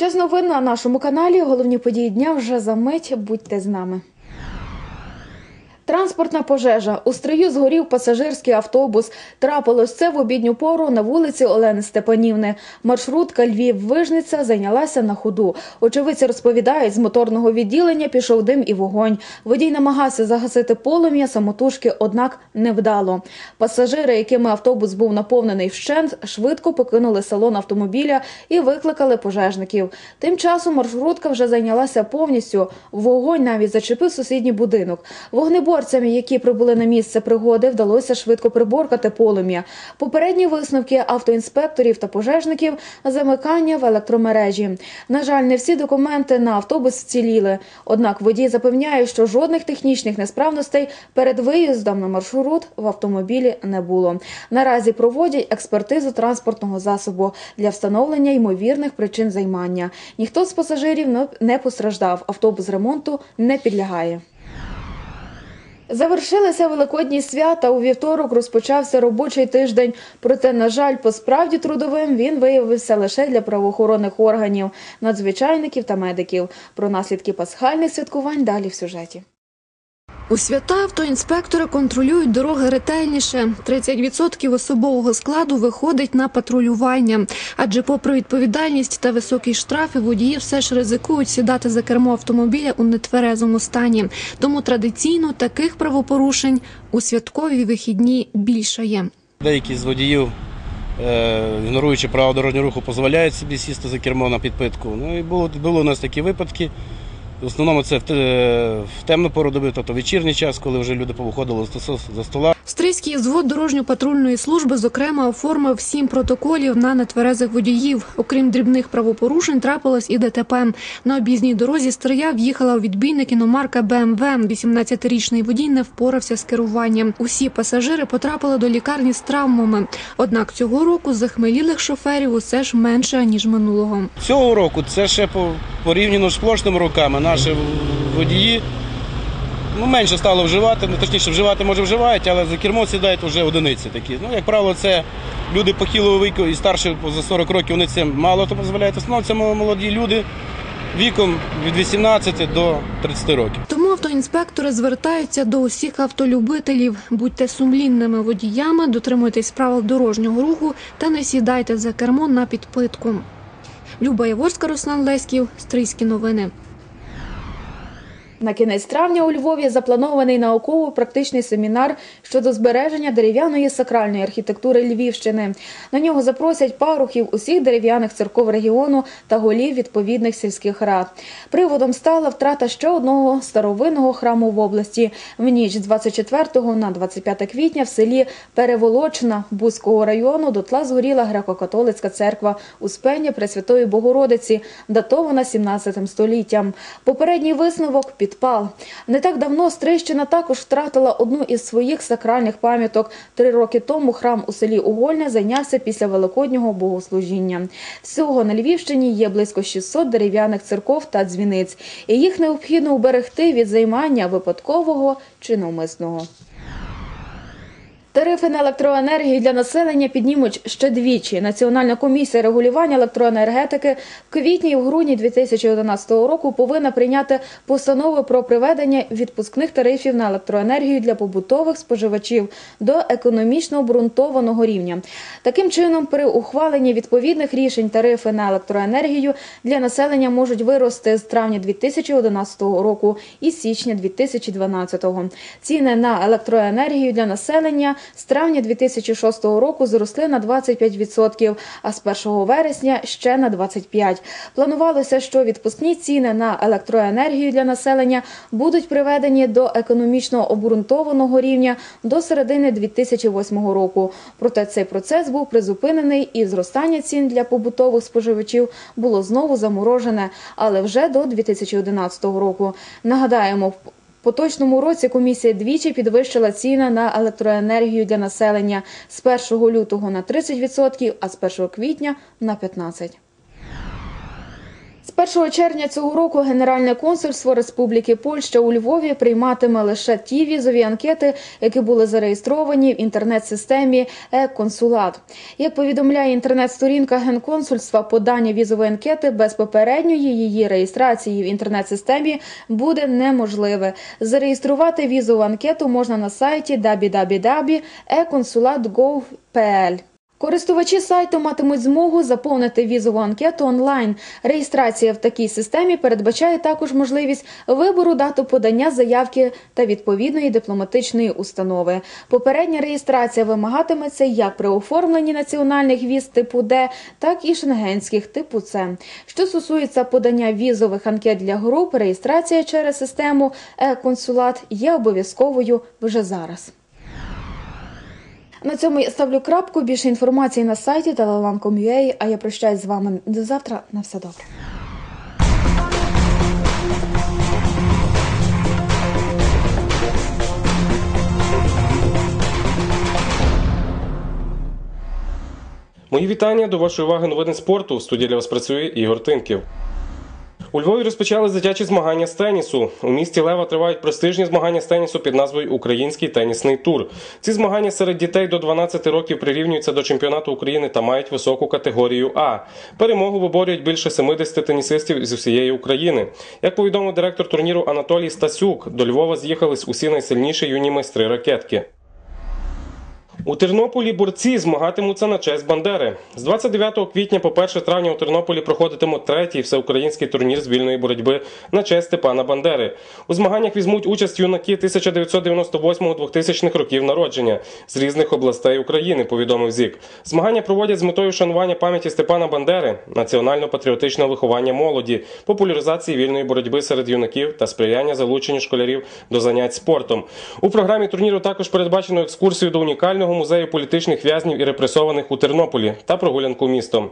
Час новин на нашому каналі. Головні події дня вже за мить. Будьте з нами. Транспортна пожежа. У стрию згорів пасажирський автобус. Трапилось це в обідню пору на вулиці Олени Степанівни. Маршрутка Львів-Вижниця зайнялася на ходу. Очевидці розповідають, з моторного відділення пішов дим і вогонь. Водій намагався загасити полум'я самотужки, однак невдало. Пасажири, якими автобус був наповнений вщент, швидко покинули салон автомобіля і викликали пожежників. Тим часом маршрутка вже зайнялася повністю. Вогонь навіть зачепив сусідній будинок. Вогнеборцям, які прибули на місце пригоди, вдалося швидко приборкати полум'я. Попередні висновки автоінспекторів та пожежників замикання в електромережі. На жаль, не всі документи на автобус вціліли. Однак водій запевняє, що жодних технічних несправностей перед виїздом на маршрут в автомобілі не було. Наразі проводять експертизу транспортного засобу для встановлення ймовірних причин займання. Ніхто з пасажирів не постраждав. Автобус ремонту не підлягає. Завершилися великодні свята. У вівторок розпочався робочий тиждень. Проте, на жаль, по справді трудовим він виявився лише для правоохоронних органів, надзвичайників та медиків. Про наслідки пасхальних святкувань далі в сюжеті. У свята автоінспектори контролюють дороги ретельніше. 30% особового складу виходить на патрулювання. Адже, попри відповідальність та високі штрафи, водії все ж ризикують сідати за кермо автомобіля у нетверезому стані. Тому традиційно таких правопорушень у святкові вихідні більше є. Деякі з водіїв, е, ігноруючи право дорожнього руху, дозволяють собі сісти за кермо на підпитку. Ну і було, було у нас такі випадки. В основному це в, в темну пору доби, тобто вечірній час, коли вже люди повиходили за стола. Стрийський взвод дорожньо-патрульної служби зокрема оформив сім протоколів на нетверезих водіїв. Окрім дрібних правопорушень, трапилось і ДТП. На об'їзній дорозі Стрия в'їхала у відбійник іномарка БМВ. 18-річний водій не впорався з керуванням. Усі пасажири потрапили до лікарні з травмами. Однак цього року захмелілих шоферів усе ж менше ніж минулого. Цього року це ще по, порівняно з прошлими роками. Наші водії ну, менше стало вживати, ну, точніше, вживати може вживають, але за кермо сідають вже одиниці такі. Ну, як правило, це люди похилого віку і старші за 40 років, вони це мало то дозволяють. В основному це молоді люди віком від 18 до 30 років. Тому автоінспектори звертаються до усіх автолюбителів. Будьте сумлінними водіями, дотримуйтесь правил дорожнього руху та не сідайте за кермо на підпитку. Люба Яворська, Руслан Леськів, Стрийські новини. На кінець травня у Львові запланований науково-практичний семінар щодо збереження дерев'яної сакральної архітектури Львівщини. На нього запросять парухів усіх дерев'яних церков регіону та голів відповідних сільських рад. Приводом стала втрата ще одного старовинного храму в області. В ніч з 24 на 25 квітня в селі Переволочна Бузького району дотла згоріла греко-католицька церква Успення Пресвятої Богородиці, датована 17 століттям. Попередній висновок підпал. Не так давно Стрищина також втратила одну із своїх сакральних пам'яток. Три роки тому храм у селі Угольне зайнявся після великоднього богослужіння. Всього на Львівщині є близько 600 дерев'яних церков та дзвіниць, і їх необхідно уберегти від займання випадкового чи навмисного. Тарифи на електроенергію для населення піднімуть ще двічі. Національна комісія регулювання електроенергетики в квітні і в грудні 2011 року повинна прийняти постанови про приведення відпускних тарифів на електроенергію для побутових споживачів до економічно обґрунтованого рівня. Таким чином, при ухваленні відповідних рішень тарифи на електроенергію для населення можуть вирости з травня 2011 року і січня 2012. Ціни на електроенергію для населення з травня 2006 року зросли на 25%, а з 1 вересня ще на 25%. Планувалося, що відпускні ціни на електроенергію для населення будуть приведені до економічно обґрунтованого рівня до середини 2008 року. Проте цей процес був призупинений і зростання цін для побутових споживачів було знову заморожене, але вже до 2011 року. Нагадаємо, поточному році комісія двічі підвищила ціни на електроенергію для населення з 1 лютого на 30%, а з 1 квітня на 15%. З 1 червня цього року Генеральне консульство Республіки Польща у Львові прийматиме лише ті візові анкети, які були зареєстровані в інтернет-системі «Е-консулат». Як повідомляє інтернет-сторінка Генконсульства, подання візової анкети без попередньої її реєстрації в інтернет-системі буде неможливе. Зареєструвати візову анкету можна на сайті www.econsulat.gov.pl. Користувачі сайту матимуть змогу заповнити візову анкету онлайн. Реєстрація в такій системі передбачає також можливість вибору дату подання заявки та відповідної дипломатичної установи. Попередня реєстрація вимагатиметься як при оформленні національних віз типу Д, так і шенгенських типу С. Що стосується подання візових анкет для груп, реєстрація через систему «Е-консулат» є обов'язковою вже зараз. На цьому я ставлю крапку. Більше інформації на сайті telelan.com.ua, А я прощаюсь з вами до завтра. На все добре. Мої вітання до вашої уваги новини спорту. В студії для вас працює Ігор Тимків. У Львові розпочали дитячі змагання з тенісу. У місті Лева тривають престижні змагання з тенісу під назвою Український тенісний тур. Ці змагання серед дітей до 12 років прирівнюються до чемпіонату України та мають високу категорію А. Перемогу виборюють більше 70 тенісистів з усієї України. Як повідомив директор турніру Анатолій Стасюк, до Львова з'їхались усі найсильніші юні майстри ракетки. У Тернополі борці змагатимуться на честь Бандери. З 29 квітня по 1 травня у Тернополі проходитиме третій всеукраїнський турнір з вільної боротьби на честь Степана Бандери. У змаганнях візьмуть участь юнаки 1998-2000 років народження з різних областей України, повідомив ЗІК. Змагання проводять з метою вшанування пам'яті Степана Бандери, національно-патріотичного виховання молоді, популяризації вільної боротьби серед юнаків та сприяння залученню школярів до занять спортом. У програмі турніру також передбачено екскурсію до унікального музею політичних в'язнів і репресованих у Тернополі та прогулянку містом.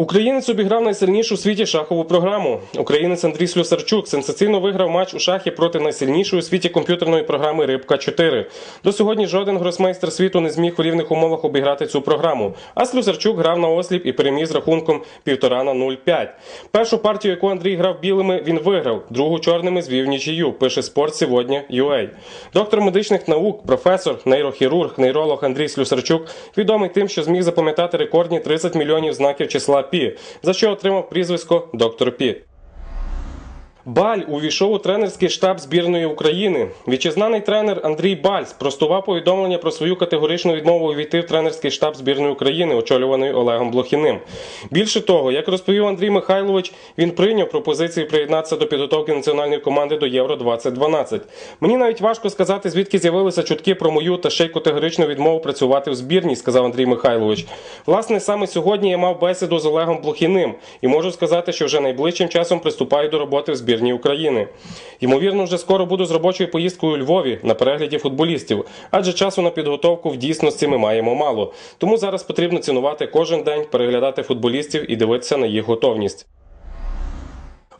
Українець обіграв найсильнішу у світі шахову програму. Українець Андрій Слюсарчук сенсаційно виграв матч у шахі проти найсильнішої у світі комп'ютерної програми Рибка 4 До сьогодні жоден гросмейстер світу не зміг в рівних умовах обіграти цю програму. А Слюсарчук грав на осліп і переміг з рахунком 1,5 на 0,5. Першу партію, яку Андрій грав білими, він виграв. Другу чорними звів нічию. Пише спорт сьогодні. UA. Доктор медичних наук, професор, нейрохірург, нейролог Андрій Слюсарчук відомий тим, що зміг запам'ятати рекордні 30 мільйонів знаків числа Пі, за що отримав прізвисько Доктор Пі. Баль увійшов у тренерський штаб збірної України. Вітчизнаний тренер Андрій Баль спростував повідомлення про свою категоричну відмову увійти в тренерський штаб збірної України, очолюваний Олегом Блохіним. Більше того, як розповів Андрій Михайлович, він прийняв пропозицію приєднатися до підготовки національної команди до Євро 2012. Мені навіть важко сказати, звідки з'явилися чутки про мою та ще й категоричну відмову працювати в збірній, сказав Андрій Михайлович. Власне, саме сьогодні я мав бесіду з Олегом Блохіним і можу сказати, що вже найближчим часом приступаю до роботи в збірній України. Ймовірно, вже скоро буду з робочою поїздкою у Львові на перегляді футболістів, адже часу на підготовку в дійсності ми маємо мало. Тому зараз потрібно цінувати кожен день, переглядати футболістів і дивитися на їх готовність.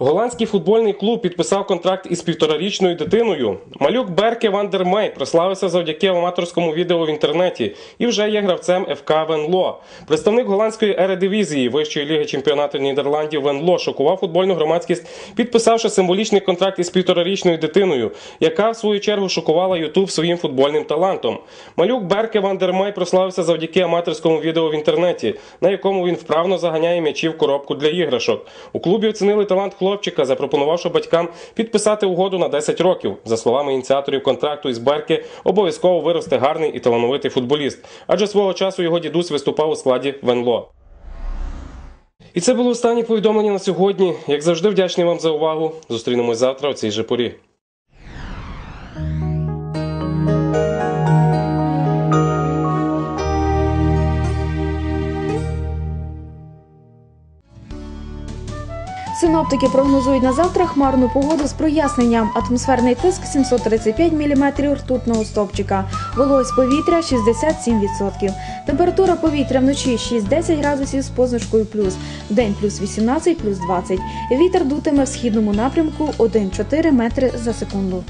Голландський футбольний клуб підписав контракт із півторарічною дитиною. Малюк Берке Вандермей прославився завдяки аматорському відео в інтернеті і вже є гравцем ФК Венло. Представник голландської ередивізії вищої ліги чемпіонату Нідерландів Венло шокував футбольну громадськість, підписавши символічний контракт із півторарічною дитиною, яка в свою чергу шокувала Ютуб своїм футбольним талантом. Малюк Берке Вандермей прославився завдяки аматорському відео в інтернеті, на якому він вправно заганяє м'ячі в коробку для іграшок. У клубі оцінили талант хлопчика, запропонувавши батькам підписати угоду на 10 років. За словами ініціаторів контракту із Берки, обов'язково виросте гарний і талановитий футболіст, адже свого часу його дідусь виступав у складі Венло. І це було останнє повідомлення на сьогодні. Як завжди, вдячний вам за увагу. Зустрінемось завтра у цій же порі. Синоптики прогнозують на завтра хмарну погоду з проясненням. Атмосферний тиск 735 мм ртутного стовпчика. Вологість повітря 67%. Температура повітря вночі 6-10 градусів з позначкою плюс. День плюс 18, плюс 20. Вітер дутиме в східному напрямку 1,4 метри за секунду.